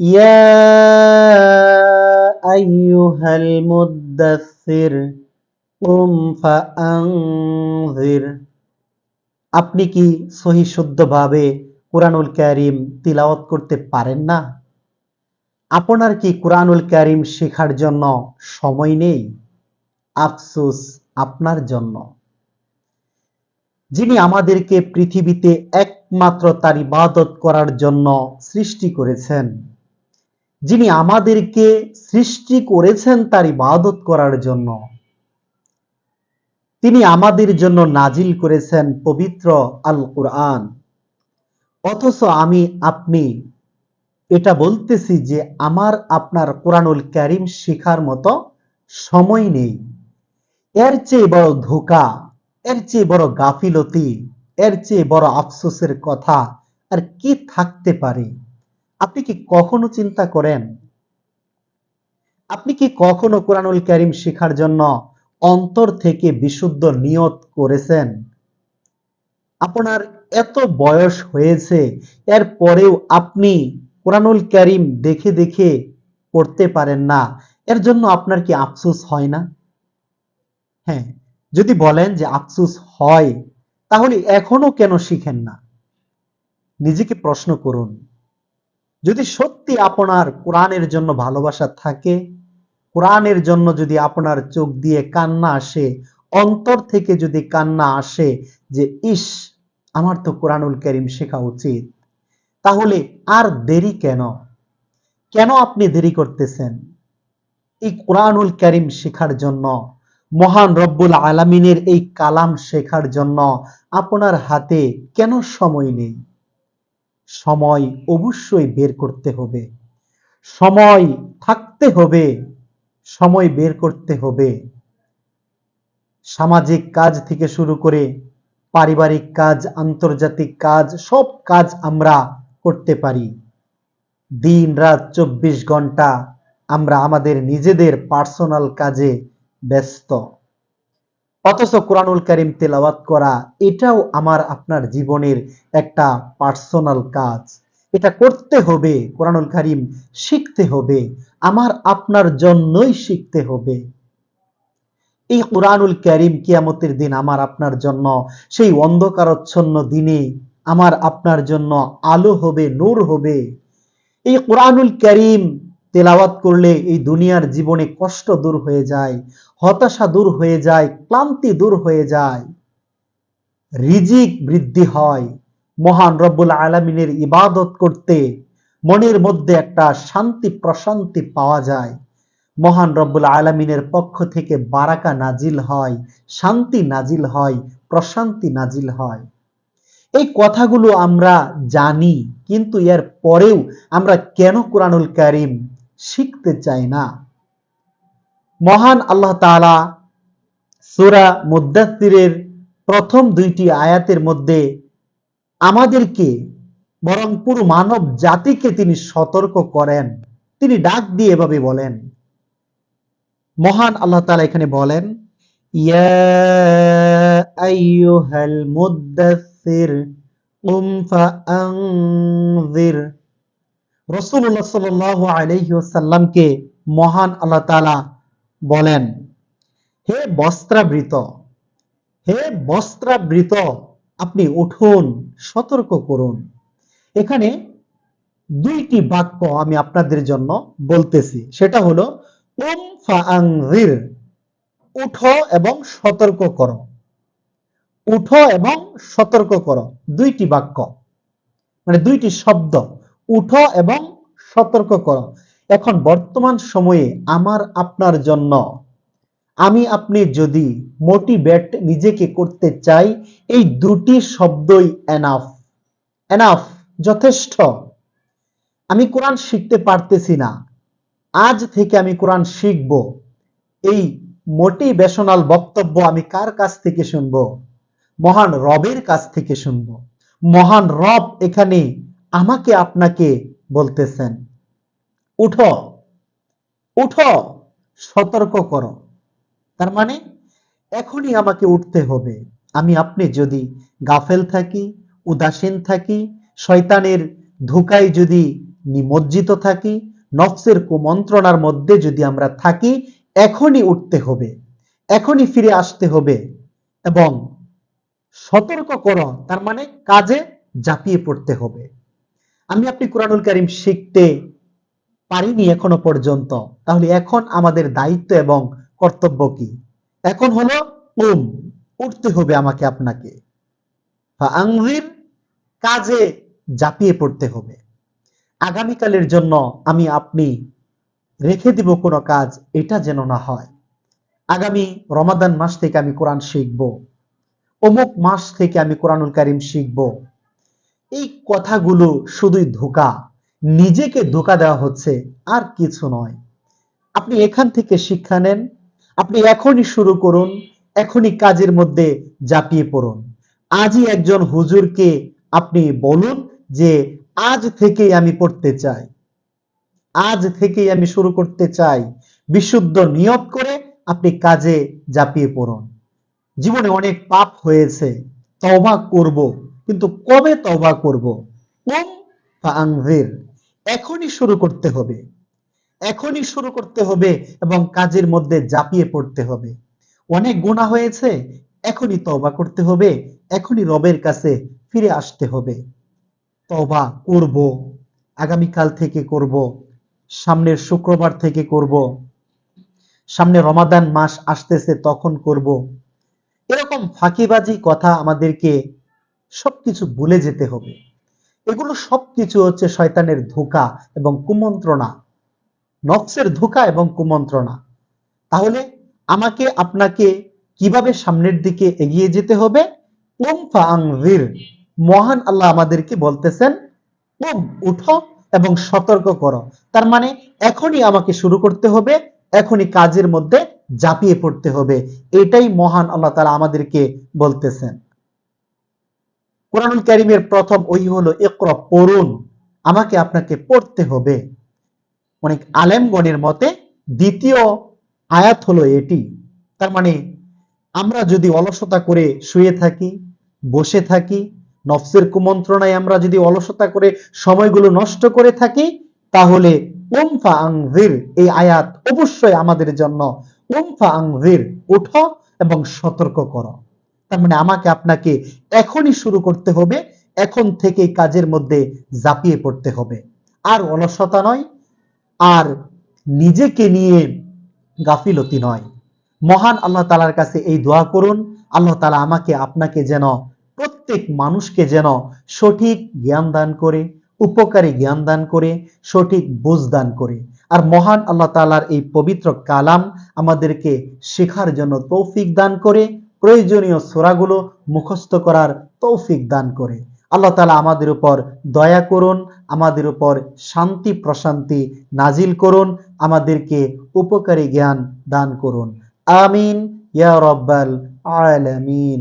ইয়া আইয়ুহাল মুদ্দাসসির কুম ফাআনজির আপনি কি সহি শুদ্ধভাবে কোরআনুল কারীম তিলাওয়াত করতে পারেন না? আপনার কি কোরআনুল ক্যারিম শেখার জন্য সময় নেই? আফসোস আপনার জন্য। যিনি আমাদেরকে পৃথিবীতে একমাত্র তার ইবাদত করার জন্য সৃষ্টি করেছেন যিনি আমাদেরকে সৃষ্টি করেছেন তার ইবাদত করার জন্য। তিনি আমাদের জন্য নাজিল করেছেন পবিত্র আল কোরআন অথচ আমি, আপনি এটা বলতেছি যে আমার, আপনার কোরআনুল ক্যারিম শেখার মতো সময় নেই। এর চেয়ে বড় ধোকা, এর চেয়ে বড় গাফিলতি, এর চেয়ে বড় আফসোসের কথা আর কি থাকতে পারে? আপনি কি কখনো চিন্তা করেন? আপনি কি কখনো কোরআনুল কারিম শেখার জন্য অন্তর থেকে বিশুদ্ধ নিয়ত করেছেন? আপনার এত বয়স হয়েছে, এর পরেও আপনি কোরআনুল কারিম দেখে দেখে পড়তে পারেন না, এর জন্য আপনার কি আফসুস হয় না? হ্যাঁ যদি বলেন যে আফসুস হয়, তাহলে এখনও কেন শিখেন না? নিজেকে প্রশ্ন করুন। যদি সত্যি আপনার কোরআনের জন্য ভালোবাসা থাকে, কোরআনের জন্য যদি আপনার চোখ দিয়ে কান্না আসে, অন্তর থেকে যদি কান্না আসে যে, ইস, আমার তো কোরআনুল করিম শেখা উচিত। তাহলে আর দেরি কেন? কেন আপনি দেরি করতেছেন? এই কোরআনুল করিম শেখার জন্য, মহান রব্বুল আলামিনের এই কালাম শেখার জন্য আপনার হাতে কেন সময় নেই? সময় অবশ্যই বের করতে হবে। সময় থাকতে হবে, সময় বের করতে হবে। সামাজিক কাজ থেকে শুরু করে পারিবারিক কাজ, আন্তর্জাতিক কাজ, সব কাজ আমরা করতে পারি। দিন রাত চব্বিশ ঘণ্টা আমরা আমাদের নিজেদের পার্সোনাল কাজে ব্যস্ত। অথচ কোরআনুল করিম তেলাওয়াত করা, এটাও আমার, আপনার জীবনের একটা পার্সোনাল কাজ। এটা করতে হবে, কোরআনুল করিম শিখতে হবে, আমার, আপনার জন্যই শিখতে হবে। এই কোরআনুল করিম কিয়ামতের দিন আমার, আপনার জন্য, সেই অন্ধকারচ্ছন্ন দিনে আমার, আপনার জন্য আলো হবে, নূর হবে। এই কোরআনুল করিম তেলাওয়াত করলে এই দুনিয়ার জীবনে কষ্ট দূর হয়ে যায়। হতাশা দূর হয়ে যায়, ক্লান্তি দূর হয়ে যায়। রিজিক বৃদ্ধি হয়। মহান রব্বুল আলমিনের ইবাদত করতে মনের মধ্যে একটা শান্তি প্রশান্তি পাওয়া যায়। মহান রব্বুল আলমিনের পক্ষ থেকে বারাকা নাজিল হয়, শান্তি নাজিল হয়, প্রশান্তি নাজিল হয়। এই কথাগুলো আমরা জানি, কিন্তু এর পরেও আমরা কেন কোরআনুল করিম শিখতে চাই না? মহান আল্লাহ তালা সুরা মুদাত্তিরের প্রথম দুইটি আয়াতের মধ্যে আমাদেরকে বরং পুরো মানব জাতিকে তিনি সতর্ক করেন। তিনি ডাক দিয়ে এভাবে বলেন। মহান আল্লাহ তালা এখানে বলেন সাল্লাল্লাহু আলাইহি ওয়াসাল্লামকে মহান আল্লাহ তাআলা বলেন, হে বস্ত্রাবৃত হে বস্ত্রাবৃত, আপনি উঠুন, সতর্ক করুন। এখানে দুইটি বাক্য আমি আপনাদের জন্য বলতেছি। সেটা হলো, উম ফাআনজির, উঠো এবং সতর্ক করো। উঠো এবং সতর্ক করো, দুইটি বাক্য। মানে দুইটি শব্দ। উঠো এবং সতর্ক করো। এখন বর্তমান সময়ে আমার আপনার জন্য, আমি আপনি যদি মোটিভেট নিজেকে করতে চাই, এই দুটি শব্দই এনাফ এনাফ যথেষ্ট। আমি কোরআন শিখতে পারতেছি না। আজ থেকে আমি কোরআন শিখব। এই মোটিভেশনাল বক্তব্য আমি কার কাছ থেকে শুনব? মহান রবের কাছ থেকে শুনব। মহান রব এখানে আমাকে আপনাকে বলতেছেন। উঠো উঠো, সতর্ক করো। তার মানে এখনই আমাকে উঠতে হবে। আমি আপনি যদি গাফেল থাকি, উদাসীন থাকি, শয়তানের ধোকায় যদি নিমজ্জিত থাকি, নফসের কুমন্ত্রণার মধ্যে যদি আমরা থাকি, এখনই উঠতে হবে। এখনই ফিরে আসতে হবে এবং সতর্ক করো। তার মানে কাজে ঝাঁপিয়ে পড়তে হবে। আমি আপনি কোরআনুল কারিম শিখতে পারিনি এখনও পর্যন্ত। তাহলে এখন আমাদের দায়িত্ব এবং কর্তব্য কি? এখন হলো উম, উঠতে হবে আমাকে আপনাকে। আংরির কাজে ঝাঁপিয়ে পড়তে হবে। আগামীকালের জন্য আমি আপনি রেখে দিব কোনো কাজ, এটা যেন না হয়। আগামী রমাদান মাস থেকে আমি কোরআন শিখব। অমুক মাস থেকে আমি কোরআনুল কারিম শিখব। এই কথাগুলো শুধুই ধোকা। নিজেকে ধোকা দেওয়া হচ্ছে আর কিছু নয়। আপনি এখান থেকে শিক্ষা নেন, আপনি এখনই শুরু করুন, এখনই কাজের মধ্যে ঝাঁপিয়ে পড়ুন। আজই একজন হুজুরকে আপনি বলুন যে, আজ থেকেই আমি পড়তে চাই। আজ থেকেই আমি শুরু করতে চাই। বিশুদ্ধ নিয়ত করে আপনি কাজে জাপিয়ে পড়ুন। জীবনে অনেক পাপ হয়েছে, তওবা করব, কিন্তু কবে তওবা করব? কুম ফাআনজির। এখনই শুরু করতে হবে। এখনই শুরু করতে হবে এবং কাজের মধ্যে ঝাঁপিয়ে পড়তে হবে। অনেক গুণা হয়েছে, এখনই তওবা করতে হবে, এখনই রবের কাছে ফিরে আসতে হবে। তওবা করব, আগামীকাল থেকে করব, সামনের শুক্রবার থেকে করব, সামনে রমাদান মাস আসতেছে তখন করব। এরকম ফাঁকিবাজি কথা আমাদেরকে সবকিছু ভুলে যেতে হবে। এগুলো সবকিছু হচ্ছে শয়তানের ধোকা এবং কুমন্ত্রণা। নকশের ধোকা এবং কুমন্ত্রণা। তাহলে আমাকে, আপনাকে কীভাবে সামনের দিকে এগিয়ে যেতে হবে? মহান আল্লাহ আমাদেরকে বলতেছেন, উম, উঠো এবং সতর্ক করো। তার মানে এখনই আমাকে শুরু করতে হবে, এখনই কাজের মধ্যে ঝাঁপিয়ে পড়তে হবে। এটাই মহান আল্লাহ তারা আমাদেরকে বলতেছেন। কোরআনুল কারিমের প্রথম ওই হলো একর পড়ুন। আমাকে আপনাকে পড়তে হবে। অনেক আলেমগণের মতে দ্বিতীয় আয়াত হলো এটি। তার মানে আমরা যদি অলসতা করে শুয়ে থাকি, বসে থাকি, নফসের কুমন্ত্রণায় আমরা যদি অলসতা করে সময়গুলো নষ্ট করে থাকি, তাহলে উমফা আংভির এই আয়াত অবশ্যই আমাদের জন্য উমফা আংভির উঠো এবং সতর্ক করো। তার মানে আমাকে আপনাকে এখনই শুরু করতে হবে, এখন থেকে কাজের মধ্যে জাপিয়ে পড়তে হবে। আর অলসতা নয়, আর নিজেকে নিয়ে গাফিলতি নয়। মহান আল্লাহ তালার কাছে এই দোয়া করুন, আল্লাহ তালা আমাকে, আপনাকে যেন, প্রত্যেক মানুষকে যেন সঠিক জ্ঞান দান করে, উপকারী জ্ঞান দান করে, সঠিক বোঝ দান করে। আর মহান আল্লাহ তালার এই পবিত্র কালাম আমাদেরকে শেখার জন্য তৌফিক দান করে। প্রয়োজনীয় সোরাগুলো মুখস্থ করার তৌফিক দান করে। আল্লাহ তালা আমাদের উপর দয়া করুন, আমাদের উপর শান্তি প্রশান্তি নাজিল করুন, আমাদেরকে উপকারী জ্ঞান দান করুন। আমিন, ইয়া রব্বাল আলামিন।